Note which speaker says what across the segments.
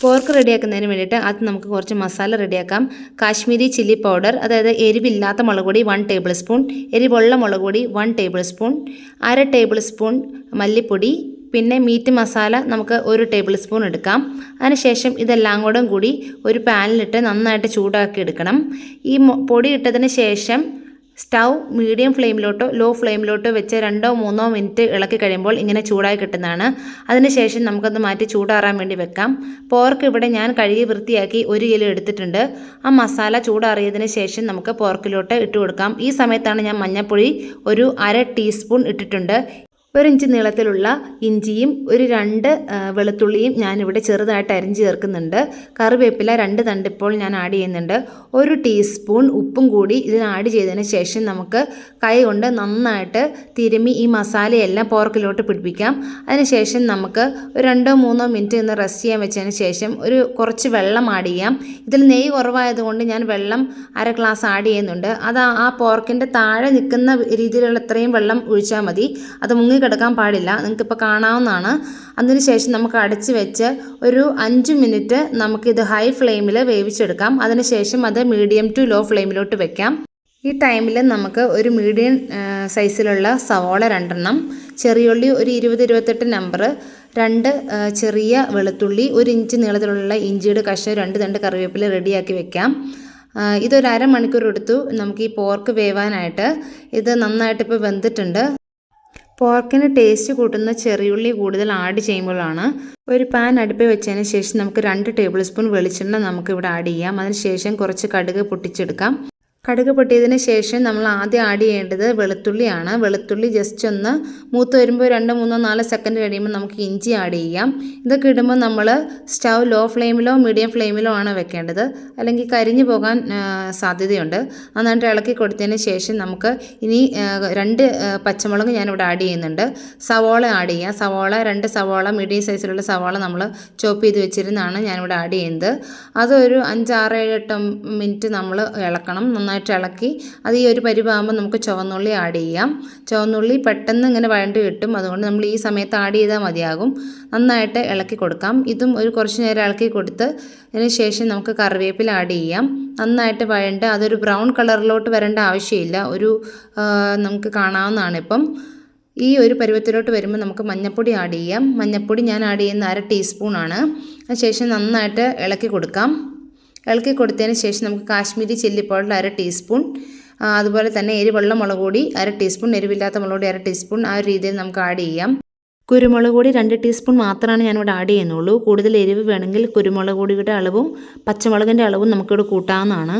Speaker 1: Pork റെഡിയാക്കുന്നതിന് വേണ്ടിയിട്ട് ആദ്യം നമുക്ക് കുറച്ച് മസാല റെഡിയാക്കാം കാശ്മീരി ചില്ലി പൗഡർ അതായത് എരിവില്ലാത്ത മുളക് പൊടി വൺ ടേബിൾ സ്പൂൺ എരിവുള്ള മുളക് പൊടി വൺ ടേബിൾ സ്പൂൺ അര ടേബിൾ സ്പൂൺ മല്ലിപ്പൊടി പിന്നെ മീറ്റ് മസാല നമുക്ക് ഒരു ടേബിൾ സ്പൂൺ എടുക്കാം. അതിനുശേഷം ഇതെല്ലാം കൂടെ കൂടി ഒരു പാനിലിട്ട് നന്നായിട്ട് ചൂടാക്കി എടുക്കണം. ഈ പൊടി ഇട്ടതിന് ശേഷം സ്റ്റൗ മീഡിയം ഫ്ലെയിമിലോട്ടോ ലോ ഫ്ലെയിമിലോട്ടോ വെച്ച് രണ്ടോ മൂന്നോ മിനിറ്റ് ഇളക്കി കഴിയുമ്പോൾ ഇങ്ങനെ ചൂടായി കിട്ടുന്നതാണ്. അതിനുശേഷം നമുക്കത് മാറ്റി ചൂടാറാൻ വേണ്ടി വെക്കാം. പോർക്ക് ഇവിടെ ഞാൻ കഴുകി വൃത്തിയാക്കി ഒരു കിലോ എടുത്തിട്ടുണ്ട്. ആ മസാല ചൂടാറിയതിന് ശേഷം നമുക്ക് പോർക്കിലോട്ട് ഇട്ട് കൊടുക്കാം. ഈ സമയത്താണ് ഞാൻ മഞ്ഞൾപ്പൊടി ഒരു അര ടീസ്പൂൺ ഇട്ടിട്ടുണ്ട്. ഒരു ഇഞ്ച് നീളത്തിലുള്ള ഇഞ്ചിയും ഒരു രണ്ട് വെളുത്തുള്ളിയും ഞാനിവിടെ ചെറുതായിട്ട് അരിഞ്ഞ് ചേർക്കുന്നുണ്ട്. കറിവേപ്പില രണ്ട് തണ്ട് ഇപ്പോൾ ഞാൻ ആഡ് ചെയ്യുന്നുണ്ട്. ഒരു ടീസ്പൂൺ ഉപ്പും കൂടി ഇതിന് ആഡ് ചെയ്തതിന് ശേഷം നമുക്ക് കൈ കൊണ്ട് നന്നായിട്ട് തിരുമി ഈ മസാലയെല്ലാം പോർക്കിലോട്ട് പിടിപ്പിക്കാം. അതിനുശേഷം നമുക്ക് ഒരു രണ്ടോ മൂന്നോ മിനിറ്റ് ഇന്ന് റെസ്റ്റ് ചെയ്യാൻ വെച്ചതിന് ശേഷം ഒരു കുറച്ച് വെള്ളം ആഡ് ചെയ്യാം. ഇതിൽ നെയ്യ് കുറവായതുകൊണ്ട് ഞാൻ വെള്ളം അര ഗ്ലാസ് ആഡ് ചെയ്യുന്നുണ്ട്. അത് ആ- പോർക്കിന്റെ താഴെ നിൽക്കുന്ന രീതിയിലുള്ള ഇത്രയും വെള്ളം ഒഴിച്ചാൽ മതി. അത് മുങ്ങിക്കിടക്കാൻ പാടില്ല. നിങ്ങൾക്ക് നിങ്ങൾക്കിപ്പോൾ കാണാവുന്നതാണ്. അതിനുശേഷം നമുക്ക് അടച്ച് വെച്ച് ഒരു അഞ്ച് മിനിറ്റ് നമുക്കിത് ഹൈ ഫ്ലെയിമിൽ വേവിച്ചെടുക്കാം. അതിനുശേഷം അത് മീഡിയം ടു ലോ ഫ്ലെയിമിലോട്ട് വെക്കാം. ഈ ടൈമിൽ നമുക്ക് ഒരു മീഡിയം സൈസിലുള്ള സവോള രണ്ടെണ്ണം ചെറിയുള്ളി ഒരു ഇരുപത് ഇരുപത്തെട്ട് നമ്പർ രണ്ട് ചെറിയ വെളുത്തുള്ളി ഒരു ഇഞ്ച് നീളത്തിലുള്ള ഇഞ്ചിയുടെ കഷ്ണം രണ്ട് തണ്ട് കറിവേപ്പില റെഡിയാക്കി വെക്കാം. ഇതൊരു അരമണിക്കൂർ എടുത്തു നമുക്ക് ഈ പോർക്ക് വേവാനായിട്ട്. ഇത് നന്നായിട്ട് ഇപ്പോൾ വെന്തിട്ടുണ്ട്. പോർക്കിന് ടേസ്റ്റ് കൂട്ടുന്ന ചെറിയുള്ളി കൂടുതൽ ആഡ് ചെയ്യുമ്പോഴാണ് ഒരു പാൻ അടുപ്പിൽ വെച്ചതിന് ശേഷം നമുക്ക് രണ്ട് ടേബിൾ സ്പൂൺ വെളിച്ചെണ്ണ നമുക്കിവിടെ ആഡ് ചെയ്യാം. അതിന് ശേഷം കുറച്ച് കടുക് പൊട്ടിച്ചെടുക്കാം. കടുക് പൊട്ടിയതിന് ശേഷം നമ്മൾ ആദ്യം ആഡ് ചെയ്യേണ്ടത് വെളുത്തുള്ളിയാണ്. വെളുത്തുള്ളി ജസ്റ്റ് ഒന്ന് മൂത്ത് വരുമ്പോൾ രണ്ട് മൂന്നോ നാലോ സെക്കൻഡ് കഴിയുമ്പോൾ നമുക്ക് ഇഞ്ചി ആഡ് ചെയ്യാം. ഇതൊക്കെ ഇടുമ്പോൾ നമ്മൾ സ്റ്റൗ ലോ ഫ്ലെയിമിലോ മീഡിയം ഫ്ലെയിമിലോ ആണ് വെക്കേണ്ടത്. അല്ലെങ്കിൽ കരിഞ്ഞു പോകാൻ സാധ്യതയുണ്ട്. നന്നായിട്ട് ഇളക്കി കൊടുത്തതിന് ശേഷം നമുക്ക് ഇനി രണ്ട് പച്ചമുളക് ഞാനിവിടെ ആഡ് ചെയ്യുന്നുണ്ട്. സവോള ആഡ് ചെയ്യാം. സവോള രണ്ട് സവോള മീഡിയം സൈസിലുള്ള സവോള നമ്മൾ ചോപ്പ് ചെയ്ത് വെച്ചിരുന്നതാണ് ഞാനിവിടെ ആഡ് ചെയ്യുന്നത്. അതൊരു അഞ്ചാറ് ഏഴ് എട്ട് മിനിറ്റ് നമ്മൾ ഇളക്കണം. നന്നായിട്ട് ഇളക്കി അത് ഈ ഒരു പരിവാകുമ്പോൾ നമുക്ക് ചുവന്നുള്ളി ആഡ് ചെയ്യാം. ചുവന്നുള്ളി പെട്ടെന്ന് ഇങ്ങനെ വഴണ്ട് കിട്ടും അതുകൊണ്ട് നമ്മൾ ഈ സമയത്ത് ആഡ് ചെയ്താൽ മതിയാകും. നന്നായിട്ട് ഇളക്കി കൊടുക്കാം. ഇതും ഒരു കുറച്ച് നേരം ഇളക്കി കൊടുത്ത് അതിന് ശേഷം നമുക്ക് കറിവേപ്പില ആഡ് ചെയ്യാം. നന്നായിട്ട് വഴണ്ട് അതൊരു ബ്രൗൺ കളറിലോട്ട് വരേണ്ട ആവശ്യമില്ല. ഒരു നമുക്ക് കാണാവുന്നതാണ് ഇപ്പം. ഈ ഒരു പരുവത്തിലോട്ട് വരുമ്പോൾ നമുക്ക് മഞ്ഞൾപ്പൊടി ആഡ് ചെയ്യാം. മഞ്ഞൾപ്പൊടി ഞാൻ ആഡ് ചെയ്യുന്ന അര ടീസ്പൂണാണ് അതിനുശേഷം നന്നായിട്ട് ഇളക്കി കൊടുക്കാം. ഇളക്കി കൊടുത്തതിന് ശേഷം നമുക്ക് കാശ്മീരി ചില്ലി പൗഡർ അര ടീസ്പൂൺ അതുപോലെ തന്നെ എരിവുള്ള മുളക് പൊടി അര ടീസ്പൂൺ എരിവില്ലാത്ത മുളക് പൊടി അര ടീസ്പൂൺ ആ ഒരു രീതിയിൽ നമുക്ക് ആഡ് ചെയ്യാം. കുരുമുളക് പൊടി രണ്ട് ടീസ്പൂൺ മാത്രമാണ് ഞാനിവിടെ ആഡ് ചെയ്യുന്നുള്ളൂ. കൂടുതൽ എരിവ് വേണമെങ്കിൽ കുരുമുളക് പൊടിയുടെ അളവും പച്ചമുളകിന്റെ അളവും നമുക്കിവിടെ കൂട്ടാവുന്നതാണ്.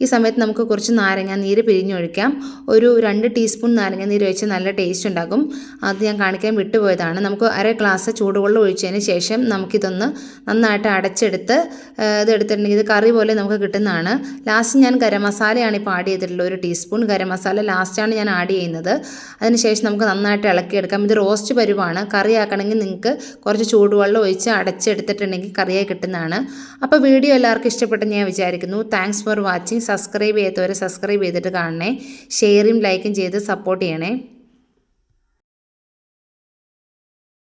Speaker 1: ഈ സമയത്ത് നമുക്ക് കുറച്ച് നാരങ്ങ നീര് പിഴിഞ്ഞൊഴിക്കാം. ഒരു രണ്ട് ടീസ്പൂൺ നാരങ്ങ നീര് ഒഴിച്ച് നല്ല ടേസ്റ്റ് ഉണ്ടാകും. അത് ഞാൻ കാണിക്കാൻ വിട്ടുപോയതാണ്. നമുക്ക് അര ഗ്ലാസ് ചൂടുവെള്ളം ഒഴിച്ചതിന് ശേഷം നമുക്കിതൊന്ന് നന്നായിട്ട് അടച്ചെടുത്ത് ഇത് എടുത്തിട്ടുണ്ടെങ്കിൽ ഇത് കറി പോലെ നമുക്ക് കിട്ടുന്നതാണ്. ലാസ്റ്റ് ഞാൻ ഗരം മസാലയാണ് ഇപ്പോൾ ആഡ് ചെയ്തിട്ടുള്ളത്. ഒരു ടീസ്പൂൺ ഗരം മസാല ലാസ്റ്റാണ് ഞാൻ ആഡ് ചെയ്യുന്നത്. അതിനുശേഷം നമുക്ക് നന്നായിട്ട് ഇളക്കിയെടുക്കാം. ഇത് റോസ്റ്റ് പരുവാണ്. കറി ആക്കണമെങ്കിൽ നിങ്ങൾക്ക് കുറച്ച് ചൂടുവെള്ളം ഒഴിച്ച് അടച്ചെടുത്തിട്ടുണ്ടെങ്കിൽ കറിയായി കിട്ടുന്നതാണ്. അപ്പോൾ വീഡിയോ എല്ലാവർക്കും ഇഷ്ടപ്പെട്ടെന്ന് ഞാൻ വിചാരിക്കുന്നു. താങ്ക്സ് ഫോർ വാച്ചിങ് സബ്സ്ക്രൈബ് ചെയ്യാത്തവരെ സബ്സ്ക്രൈബ് ചെയ്തിട്ട് കാണണേ. ഷെയറും ലൈക്കും ചെയ്ത് സപ്പോർട്ട് ചെയ്യണേ.